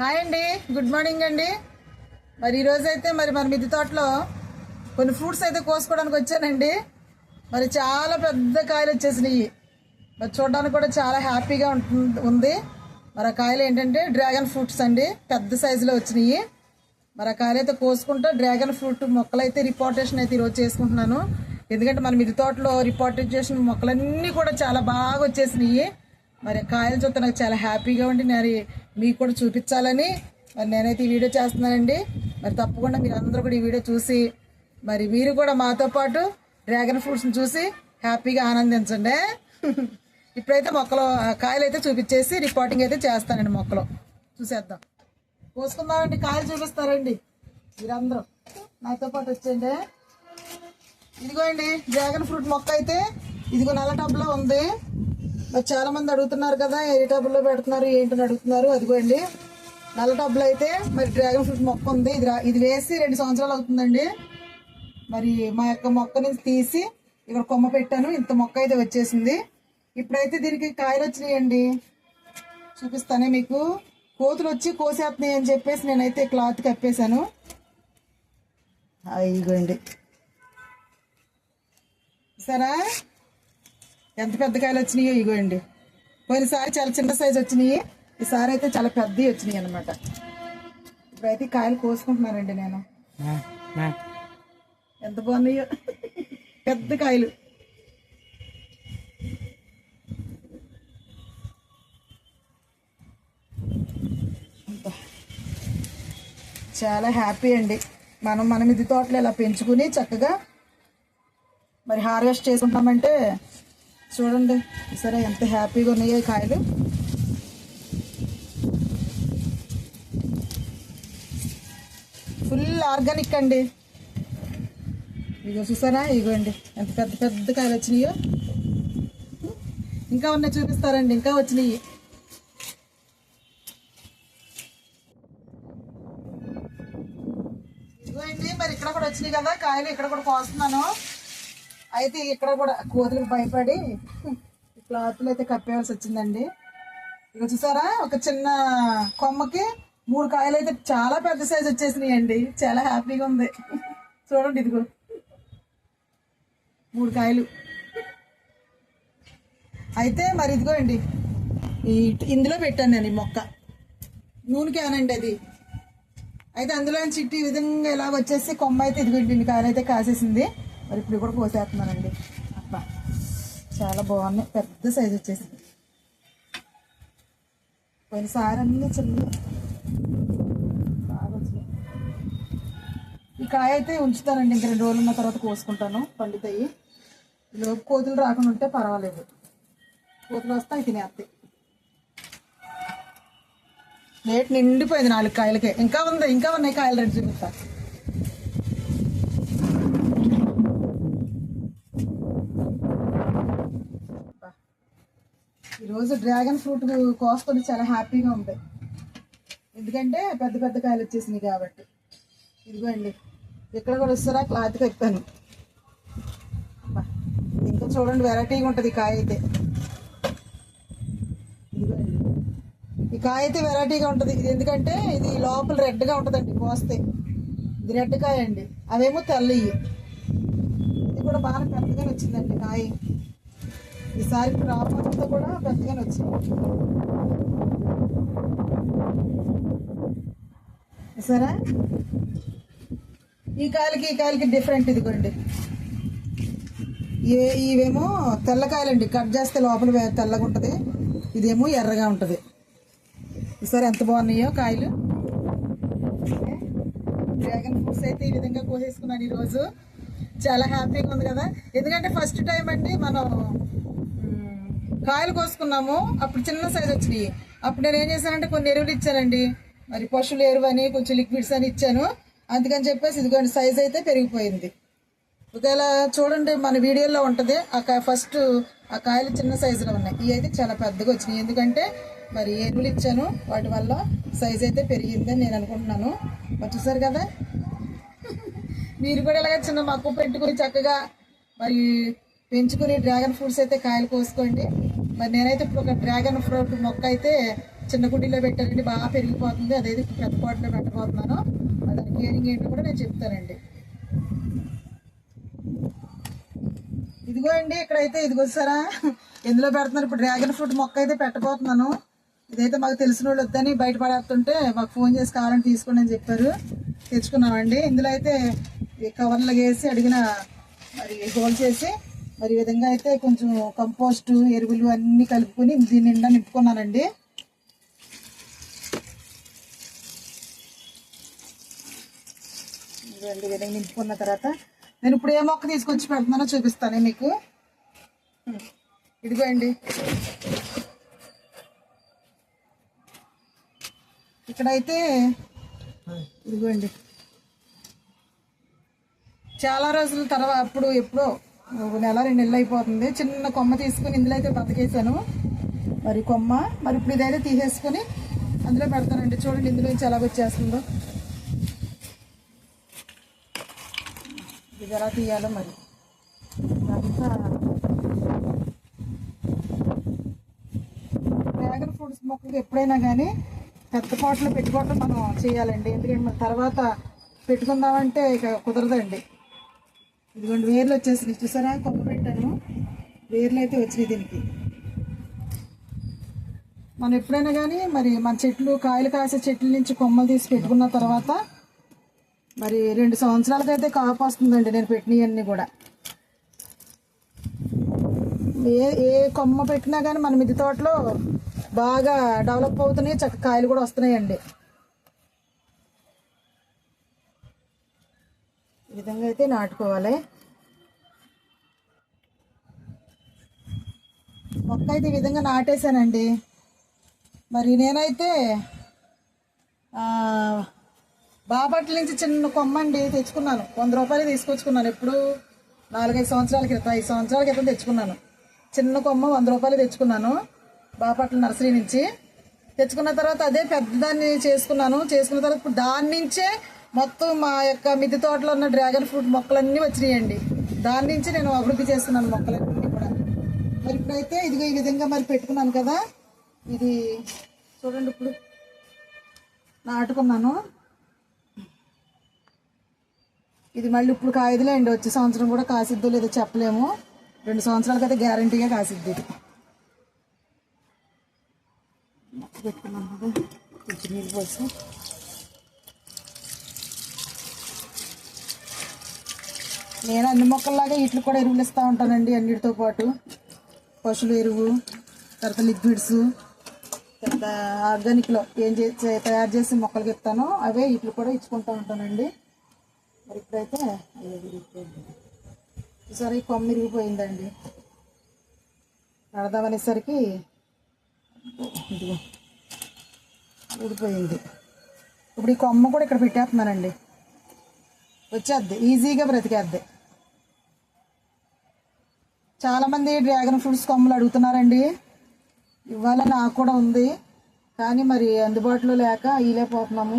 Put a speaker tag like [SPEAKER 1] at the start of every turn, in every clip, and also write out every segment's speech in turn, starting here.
[SPEAKER 1] Hi అండి. Good morning అండి. మరి ఈరోజు అయితే మరి మన మిద్ది తోటలో కొన్ని ఫ్రూట్స్ అయితే కోసుకోవడానికి వచ్చానండి. మరి చాలా పెద్ద కాయలు వచ్చేసినాయి. మరి చూడడానికి కూడా చాలా హ్యాపీగా ఉంటుంది ఉంది. మరి ఆ కాయలు ఏంటంటే డ్రాగన్ ఫ్రూట్స్ అండి. పెద్ద సైజులో వచ్చినాయి. మరి ఆ కాయలు అయితే కోసుకుంటూ డ్రాగన్ ఫ్రూట్ మొక్కలు అయితే రిపోర్టేషన్ అయితే ఈరోజు చేసుకుంటున్నాను. ఎందుకంటే మన మిద్దె తోటలో రిపోర్టేషన్ మొక్కలన్నీ కూడా చాలా బాగా వచ్చేసినాయి. మరి కాయలు చూస్తే నాకు చాలా హ్యాపీగా ఉండి మరి మీకు కూడా చూపించాలని మరి నేనైతే ఈ వీడియో చేస్తున్నానండి. మరి తప్పకుండా మీరు అందరూ కూడా ఈ వీడియో చూసి మరి మీరు కూడా మాతో పాటు డ్రాగన్ ఫ్రూట్స్ని చూసి హ్యాపీగా ఆనందించండి. ఇప్పుడైతే మొక్కలు కాయలు అయితే చూపించేసి రిపోర్టింగ్ అయితే చేస్తానండి మొక్కలు. చూసేద్దాం. కోసుకుందామండి కాయలు చూపిస్తారండి. మీరందరూ. నాతో పాటు వచ్చేయండి. ఇదిగోండి డ్రాగన్ ఫ్రూట్ మొక్క అయితే ఇదిగో నల్ల టబ్లో ఉంది. మరి చాలా మంది అడుగుతున్నారు కదా ఏ టబ్బుల్లో పెడుతున్నారు ఏంటని అడుగుతున్నారు. అదిగోండి. నల్ల టబ్బులు అయితే మరి డ్రాగన్ ఫ్రూట్ మొక్క ఉంది. ఇది ఇది వేసి రెండు సంవత్సరాలు అవుతుందండి. మరి మా యొక్క మొక్క నుంచి తీసి ఇక్కడ కొమ్మ పెట్టాను. ఇంత మొక్క అయితే వచ్చేసింది. ఇప్పుడైతే దీనికి కాయలు వచ్చినాయండి. చూపిస్తానే మీకు. కోతులు వచ్చి కోసేస్తున్నాయి అని చెప్పేసి నేనైతే క్లాత్ కప్పేశాను. ఆ, సరే సరా. ఎంత పెద్ద కాయలు వచ్చినాయో ఇగోండి. పోయినసారి చాలా చిన్న సైజు వచ్చినాయి. ఈసారి అయితే చాలా పెద్దవి వచ్చినాయి అనమాట ఇప్పుడైతే కాయలు కోసుకుంటున్నానండి నేను. ఎంత బాగున్నాయో. పెద్ద కాయలు. చాలా హ్యాపీ అండి. మనం మన మిద్ది తోటలు ఇలా పెంచుకుని చక్కగా మరి హార్వెస్ట్ చేసుకుంటామంటే చూడండి. సరే ఎంత హ్యాపీగా ఉన్నాయో ఈ కాయలు. ఫుల్ ఆర్గానిక్ అండి. ఇగో చూసారా? ఇగోండి ఎంత పెద్ద పెద్ద కాయలు వచ్చినాయో. ఇంకా ఉన్నాయి చూపిస్తారండి. ఇంకా వచ్చినాయి. ఇదిగోండి మరి ఇక్కడ కూడా వచ్చినాయి కదా. కాయలు ఇక్కడ కూడా కోస్తున్నాను. అయితే ఇక్కడ కూడా కోతులకు భయపడి క్లాత్లు అయితే కప్పేయాల్సి వచ్చిందండి. ఇక చూసారా? ఒక చిన్న కొమ్మకి మూడు కాయలు అయితే చాలా పెద్ద సైజ్ వచ్చేసినాయి అండి చాలా హ్యాపీగా ఉంది. చూడండి ఇదిగో. మూడు కాయలు. అయితే మరి ఇదిగో అండి ఈ ఇందులో పెట్టాను నేను ఈ మొక్క. నూనె క్యానండి అది. అయితే అందులో చిట్టి ఈ విధంగా ఇలా వచ్చేసి కొమ్మ అయితే ఇదిగోండి ఇన్ని కాయలు అయితే కాసేసింది. మరి ఇప్పుడు కూడా కోసేస్తున్నానండి అబ్బా చాలా బాగున్నాయి. పెద్ద సైజు వచ్చేసింది పోయినసారి అన్నీ చిన్న బాగా వచ్చినాయి. ఈ కాయ అయితే ఉంచుతానండి. ఇంక రెండు రోజులు ఉన్న తర్వాత కోసుకుంటాను. పండుతాయి. ఈలోపు కోతులు రాకుండా ఉంటే పర్వాలేదు. కోతులు వస్తాయి తినేస్తాయి. ప్లేట్ నిండిపోయింది నాలుగు కాయలకే. ఇంకా ఉంది. ఇంకా ఉన్నాయి కాయలు రెండు చూపిస్తాను ఈరోజు డ్రాగన్ ఫ్రూట్ కోసుకొని చాలా హ్యాపీగా ఉంటాయి. ఎందుకంటే పెద్ద పెద్ద కాయలు వచ్చేసినాయి కాబట్టి. ఇదిగోండి ఇక్కడ కూడా వస్తారా క్లాత్ కప్పాను ఇంకా చూడండి వెరైటీగా ఉంటుంది కాయ అయితే. ఇదిగోండి ఈ కాయ అయితే వెరైటీగా ఉంటుంది. ఇది ఎందుకంటే ఇది లోపల రెడ్గా ఉంటుందండి కోస్తే. ఇది రెడ్ కాయ అండి. అవేమో తెల్లయి ఇది కూడా బాగా పెద్దగానే వచ్చిందండి కాయ. ఈసారి క్రాప్ అంతా కూడా పెద్దగానే వచ్చింది సరే? ఈ కాయలకి ఈ కాయలకి డిఫరెంట్ ఇదిగోండి ఇవే ఇవేమో తెల్లకాయలండి కట్ చేస్తే లోపల తెల్లగా ఉంటుంది. ఇదేమో ఎర్రగా ఉంటుంది. ఈసారి ఎంత బాగున్నాయో కాయలు. డ్రాగన్ ఫ్రూట్స్ అయితే ఈ విధంగా కోసేసుకున్నాను ఈరోజు. చాలా హ్యాపీగా ఉంది కదా. ఎందుకంటే ఫస్ట్ టైం అండి మనం కాయలు కోసుకున్నాము. అప్పుడు చిన్న సైజ్ వచ్చినాయి. అప్పుడు నేను ఏం చేశానంటే కొన్ని ఎరువులు ఇచ్చానండి. మరి పశువులు ఎరువు అని కొంచెం లిక్విడ్స్ అని ఇచ్చాను. అందుకని చెప్పేసి ఇదిగోండి సైజ్ అయితే పెరిగిపోయింది. ఒకవేళ చూడండి మన వీడియోలో ఉంటుంది. ఆ కాయ ఫస్ట్ ఆ కాయలు చిన్న సైజులో ఉన్నాయి. ఇవి అయితే చాలా పెద్దగా వచ్చినాయి. ఎందుకంటే మరి ఎరువులు ఇచ్చాను. వాటి వల్ల సైజ్ అయితే పెరిగిందని నేను అనుకుంటున్నాను. వచ్చేసారు కదా? మీరు కూడా ఇలాగ చిన్న మక్కువ పెట్టుకుని చక్కగా మరి పెంచుకుని డ్రాగన్ ఫ్రూట్స్ అయితే కాయలు కోసుకోండి. మరి నేనైతే ఇప్పుడు ఒక డ్రాగన్ ఫ్రూట్ మొక్క అయితే చిన్న గుడ్డిలో పెట్టానండి బాగా పెరిగిపోతుంది. అదైతే పెద్ద పాటలో పెట్టబోతున్నాను. దాని కేరింగ్ ఏంటో కూడా నేను చెప్తానండి. ఇదిగో అండి ఇక్కడైతే ఇదిగో సారా ఎందులో పెడుతున్నారు? ఇప్పుడు డ్రాగన్ ఫ్రూట్ మొక్క అయితే పెట్టబోతున్నాను. ఇదైతే మాకు తెలిసిన వాళ్ళు వద్దని బయటపడేస్తుంటే మాకు ఫోన్ చేసి కావాలని తీసుకోండి అని చెప్పారు. తెచ్చుకున్నామండి. ఇందులో అయితే ఈ కవర్లో వేసి అడిగిన మరి హోల్ చేసి మరి ఈ విధంగా అయితే కొంచెం కంపోస్ట్ ఎరువులు అన్నీ కలుపుకొని దీని నిండా నింపుకున్నానండి. రెండు విధంగా నింపుకున్న తర్వాత నేను ఇప్పుడు ఏ మొక్క తీసుకొచ్చి పెడుతున్నానో చూపిస్తాను మీకు. ఇదిగోండి. ఇదిగో అండి ఇక్కడైతే ఇదిగోండి. చాలా రోజుల తర్వాత అప్పుడు ఎప్పుడో నెల రెండు నెలలు అయిపోతుంది. చిన్న కొమ్మ తీసుకుని ఇందులో అయితే బతికేసాను మరి కొమ్మ మరి ఇప్పుడు ఇదైతే తీసేసుకొని అందులో పెడతానండి. చూడండి ఇందులో నుంచి ఎలాగ వచ్చేస్తుందో. ఇది ఎలా తీయాలో మరి. అంతా డ్రాగన్ ఫ్రూట్స్ మొక్కలు ఎప్పుడైనా కానీ పెద్ద పాటలు పెట్టుకోవటం మనం చేయాలండి. ఎందుకంటే మన తర్వాత పెట్టుకుందామంటే ఇక కుదరదండి. ఇదిగోండి వేర్లు వచ్చేసినాయి. చూసారా? కొమ్మ పెట్టాను. వేర్లు అయితే వచ్చినాయి దీనికి. మనం ఎప్పుడైనా కానీ మరి మన చెట్లు కాయలు కాసే చెట్ల నుంచి కొమ్మలు తీసి పెట్టుకున్న తర్వాత మరి రెండు సంవత్సరాలకైతే కాపు వస్తుందండి నేను పెట్టినవన్నీ కూడా. ఏ ఏ కొమ్మ పెట్టినా కానీ మన మిద్ది తోటలో బాగా డెవలప్ అవుతున్నాయి. చక్క కాయలు కూడా వస్తున్నాయండి. విధంగా అయితే నాటుకోవాలి. మొక్క అయితే ఈ విధంగా నాటేశానండి. మరి నేనైతే బాపట్ల నుంచి చిన్న కొమ్మ అండి తెచ్చుకున్నాను. వంద రూపాయలు తీసుకొచ్చుకున్నాను. ఎప్పుడు నాలుగైదు సంవత్సరాల క్రితం ఐదు సంవత్సరాల క్రితం తెచ్చుకున్నాను. చిన్న కొమ్మ వంద రూపాయలు తెచ్చుకున్నాను బాపట్ల నర్సరీ నుంచి. తెచ్చుకున్న తర్వాత అదే పెద్దదాన్ని చేసుకున్నాను. చేసుకున్న తర్వాత ఇప్పుడు దాని నుంచే మొత్తం మా యొక్క మిద్దె తోటలో ఉన్న డ్రాగన్ ఫ్రూట్ మొక్కలన్నీ వచ్చినాయండి. దాని నుంచి నేను అభివృద్ధి చేస్తున్నాను మొక్కలన్నీ కూడా. మరి ఇప్పుడైతే ఇదిగో ఈ విధంగా మరి పెట్టుకున్నాను కదా. ఇది చూడండి ఇప్పుడు నాటుకున్నాను. ఇది మళ్ళీ ఇప్పుడు కాయదులే అండి వచ్చే సంవత్సరం కూడా కాసిద్దో లేదో చెప్పలేము. రెండు సంవత్సరాలకి అయితే గ్యారంటీగా కాసిద్ది ఇది. కదా. కొంచెం నీళ్ళు పోసి. నేను అన్ని మొక్కల్లాగా వీటికి కూడా ఎరువులు ఇస్తూ ఉంటానండి అన్నిటితో పాటు. పశువుల ఎరువు తర్వాత లిక్విడ్స్ తర్వాత ఆర్గానిక్లో ఏం చే తయారు చేసి మొక్కలకి ఇస్తానో అవే వీటికి కూడా ఇచ్చుకుంటూ ఉంటానండి. మరి ఇప్పుడైతే ఈసారి ఈ కొమ్మ విరిగిపోయిందండి కడదామనేసరికి ఇదిగో ఊడిపోయింది. ఇప్పుడు ఈ కొమ్మ కూడా ఇక్కడ పెట్టేస్తున్నానండి. వచ్చేద్ది ఈజీగా బ్రతికేద్ది. చాలామంది డ్రాగన్ ఫ్రూట్స్ కొమ్మలు అడుగుతున్నారండి. ఇవాళ నాకు కూడా ఉంది. కానీ మరి అందుబాటులో లేక ఇలేకపోతున్నాము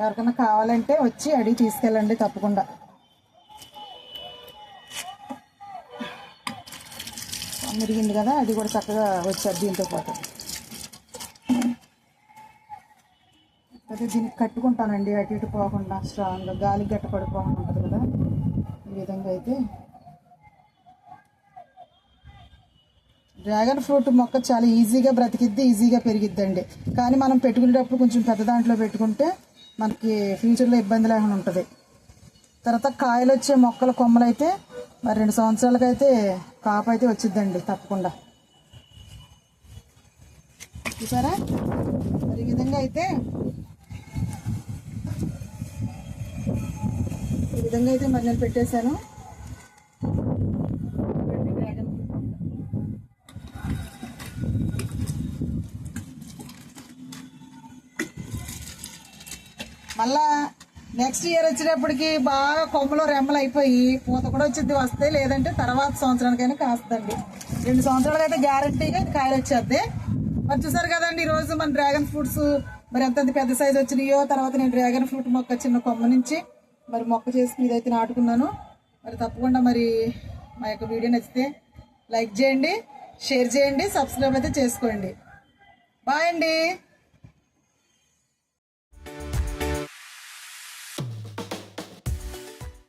[SPEAKER 1] ఎవరికైనా కావాలంటే వచ్చి అడిగి తీసుకెళ్ళండి తప్పకుండా. మిరిగింది కదా అది కూడా చక్కగా వచ్చారు దీంతో పాటు. అయితే దీనికి కట్టుకుంటానండి అటు ఇటు పోకుండా స్ట్రాంగ్గా గాలికి గట్ట పడిపోకుండా ఉంటుంది కదా. ఈ విధంగా అయితే డ్రాగన్ ఫ్రూట్ మొక్క చాలా ఈజీగా బ్రతికిద్ది ఈజీగా పెరిగిద్దండి. కానీ మనం పెట్టుకునేటప్పుడు కొంచెం పెద్ద దాంట్లో పెట్టుకుంటే మనకి ఫ్యూచర్లో ఇబ్బంది లేకుండా ఉంటుంది. తర్వాత కాయలు వచ్చే మొక్కల కొమ్మలు అయితే మరి రెండు సంవత్సరాలకైతే కాపు అయితే వచ్చిద్దండి తప్పకుండా. చూసారా? మరి ఈ విధంగా అయితే ఈ విధంగా అయితే మరి నేను పెట్టేశాను. మళ్ళా నెక్స్ట్ ఇయర్ వచ్చినప్పటికి బాగా కొమ్మలు రెమ్మలు అయిపోయి పూత కూడా వచ్చింది వస్తే లేదంటే తర్వాత సంవత్సరానికైనా కాస్తుందండి. రెండు సంవత్సరాలకి అయితే గ్యారంటీగా కాయలు వచ్చేద్ది మరి చూసారు కదండి ఈరోజు మన డ్రాగన్ ఫ్రూట్స్ మరి ఎంత పెద్ద సైజు వచ్చినాయో తర్వాత నేను డ్రాగన్ ఫ్రూట్ మొక్క చిన్న కొమ్మ నుంచి మరి మొక్క చేసుకుని ఇదైతే నాటుకున్నాను. మరి తప్పకుండా మరి మా యొక్క వీడియో నచ్చితే లైక్ చేయండి షేర్ చేయండి సబ్స్క్రైబ్ అయితే చేసుకోండి. బాయ్ అండి.